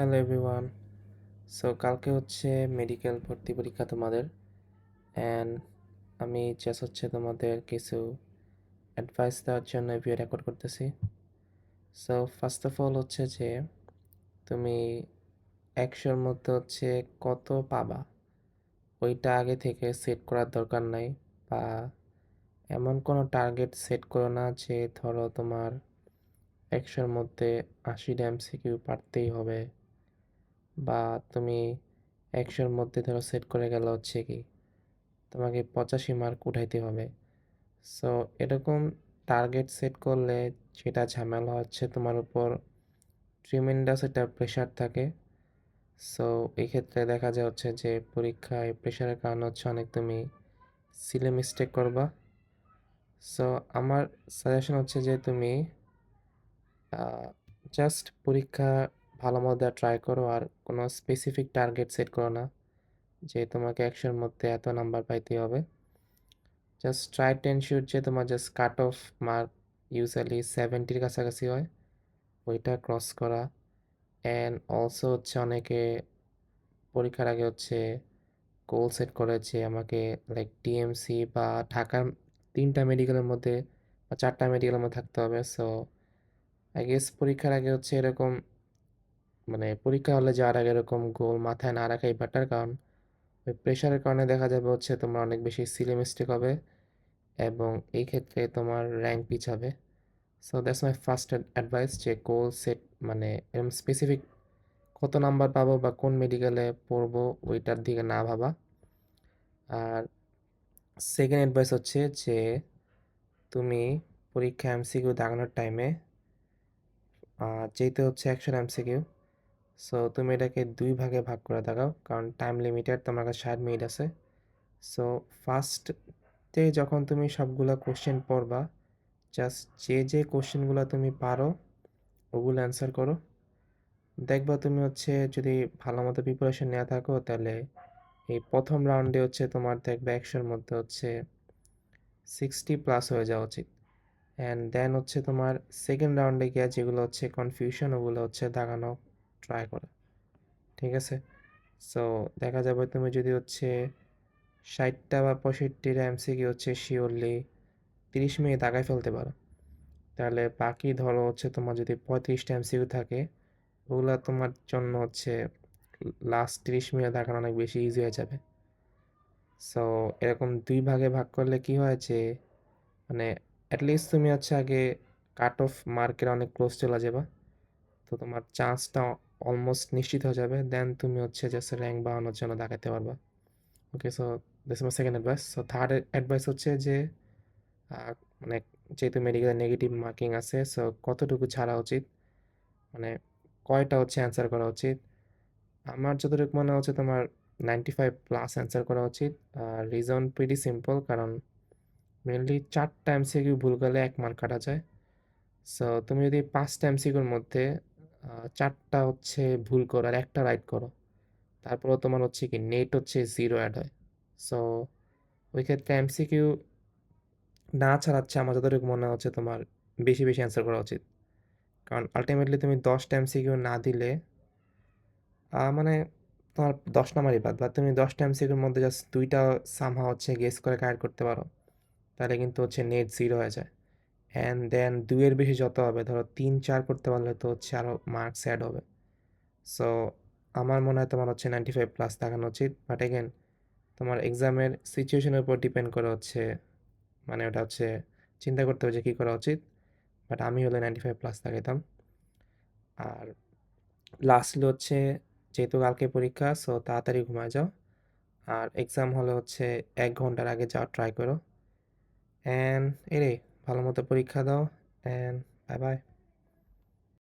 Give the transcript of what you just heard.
Hello everyone so কালকে হচ্ছে medical ভর্তি পরীক্ষা তোমাদের। অ্যান্ড আমি চেস হচ্ছে তোমাদের কিছু অ্যাডভাইস দেওয়ার জন্য ভিডিও রেকর্ড করতেছি। সো ফার্স্ট অফ অল হচ্ছে যে, তুমি একশোর মধ্যে হচ্ছে কত পাবা? ওইটা আগে থেকে সেট করার দরকার নাই বা এমন কোনো টার্গেট সেট করো না যে ধরো তোমার একশোর মধ্যে আশিটা এমসিকিউ পারতেই হবে। বা তুমি একশোর মধ্যে ধরো সেট করে গেল হচ্ছে কি, তোমাকে পঁচাশি মার্ক উঠাইতে হবে। সো এরকম টার্গেট সেট করলে সেটা ঝামেলা হচ্ছে তোমার উপর ট্রিমেন্ডাস একটা প্রেশার থাকে। সো এই ক্ষেত্রে দেখা যায় হচ্ছে যে পরীক্ষায় প্রেশারের কারণে হচ্ছে অনেক তুমি সিলে মিস্টেক করবা। সো আমার সাজেশন হচ্ছে যে তুমি জাস্ট পরীক্ষা ভালো মতো ট্রাই করো আর কোনো স্পেসিফিক টার্গেট সেট করো না যে তোমাকে একশোর মধ্যে এত নাম্বার পাইতে হবে। জাস্ট ট্রাই টেন যে তোমার just cut off mark usually সেভেন্টির কাছাকাছি হয়, ওইটা ক্রস করা। অ্যান্ড অলসো হচ্ছে অনেকে পরীক্ষার আগে হচ্ছে গোল সেট করে যে আমাকে লাইক টিএমসি বা ঢাকার তিনটা মেডিকেলের মধ্যে বা চারটা মেডিকেলের মধ্যে থাকতে হবে। সো আই গেস পরীক্ষার আগে হচ্ছে এরকম মানে পরীক্ষা হলে যাওয়ার আগে এরকম গোল মাথায় না রাখাই বেটার কারণ ওই প্রেশারের কারণে দেখা যাবে হচ্ছে তোমার অনেক বেশি সিলি মিস্টেক হবে এবং এই ক্ষেত্রে তোমার rank পিছাবে। So that's my first advice যে গোল সেট মানে এরকম স্পেসিফিক কত নাম্বার পাবো বা কোন মেডিকেলে পড়ব ওইটার দিকে না ভাবা। আর সেকেন্ড অ্যাডভাইস হচ্ছে যে তুমি পরীক্ষা এমসিকিউ দাগানোর টাইমে যেহেতু হচ্ছে একশো এমসিকিউ সো তুমি এটাকে দুই ভাগে ভাগ করে দেখাও, কারণ টাইম লিমিটেড তোমার কাছে ষাট মিনিট আছে। সো ফার্স্টে যখন তুমি সবগুলো কোশ্চেন পড়বা জাস্ট যে যে কোশ্চেনগুলো তুমি পারো, ওগুলো অ্যান্সার করো। দেখবা তুমি হচ্ছে যদি ভালো মতো প্রিপারেশন নেওয়া থাকো, তাহলে এই প্রথম রাউন্ডে হচ্ছে তোমার দেখবে একশোর মধ্যে হচ্ছে সিক্সটি প্লাস হয়ে যাওয়া উচিত। অ্যান্ড দেন হচ্ছে তোমার সেকেন্ড রাউন্ডে গিয়ে যেগুলো হচ্ছে কনফিউশন ওগুলো হচ্ছে দাগানো ট্রাই করা, ঠিক আছে? সো দেখা যাবে তুমি যদি হচ্ছে ষাটটা বা পঁয়ষট্টিটা এমসিকিউ হচ্ছে শিওরলি তিরিশ মিনিট দাগায় ফেলতে পারো। তাহলে বাকি ধরো হচ্ছে তোমার যদি পঁয়ত্রিশটা এমসিকিউ থাকে, ওগুলো তোমার জন্য হচ্ছে লাস্ট তিরিশ মিনিট দেখানো অনেক বেশি ইজি হয়ে যাবে। সো এরকম দুই ভাগে ভাগ করলে কি হয় যে মানে অ্যাটলিস্ট তুমি হচ্ছে আগে কাট অফ মার্কের অনেক ক্লোজ চলে যাবা। তো তোমার চান্সটা অলমোস্ট নিশ্চিত হয়ে যাবে দেন তুমি হচ্ছে জাস্ট র্যাঙ্ক বাড়ানোর জন্য দেখাতে পারবা। Okay so this my second advice so third advice হচ্ছে যে মানে যেহেতু মেডিকেল নেগেটিভ মার্কিং আছে সো কতটুকু ছাড়া উচিত? মানে কয়টা হচ্ছে অ্যান্সার করা উচিত? আমার যতটুকু মনে হচ্ছে তোমার নাইনটি ফাইভ প্লাস অ্যান্সার করা উচিত। আর রিজন প্রিটি সিম্পল কারণ মেনলি চারটা এমসিকিউ ভুল গেলে এক মার্ক কাটা যায়। সো তুমি যদি পাঁচটা এমসিকিউর মধ্যে চারটা হচ্ছে ভুল করো আর একটা রাইট করো। তারপরেও তোমার হচ্ছে কি নেট হচ্ছে জিরো অ্যাড হয়। সো ওই ক্ষেত্রে এমসিকিউ না ছাড়াচ্ছে আমার যতটুকু মনে হচ্ছে তোমার বেশি বেশি অ্যান্সার করা উচিত। কারণ আলটিমেটলি তুমি দশটা এমসিকিউ না দিলে মানে তোমার দশ নাম্বারই বাদ। বা তুমি দশটা এমসিকিউর মধ্যে জাস্ট দুইটা সামহা হচ্ছে গেস করে কারেক্ট করতে পারো। তাহলে কিন্তু হচ্ছে নেট জিরো হয়ে যায়। অ্যান্ড দেন দুইয়ের বেশি যত হবে, ধরো তিন, চার করতে পারলে তো হচ্ছে আরও মার্কস অ্যাড হবে। সো আমার মনে হয় তোমার হচ্ছে নাইনটি ফাইভ প্লাস দেখানো উচিত। বাট এগেন তোমার এক্সামের সিচুয়েশনের উপর ডিপেন্ড করে হচ্ছে মানে ওটা হচ্ছে চিন্তা করতে হবে যে কী করা উচিত। বাট আমি হলে নাইনটি ফাইভ প্লাস দেখাইতাম। আর লাস্টলি হচ্ছে, যেহেতু কালকে পরীক্ষা সো তাড়াতাড়ি ঘুমায় যাও। আর এক্সাম হলে হচ্ছে এক ঘণ্টার আগে যাওয়ার ট্রাই করো। অ্যান্ড এরে ভালো মতো পরীক্ষা দাও অ্যান্ড বাই বাই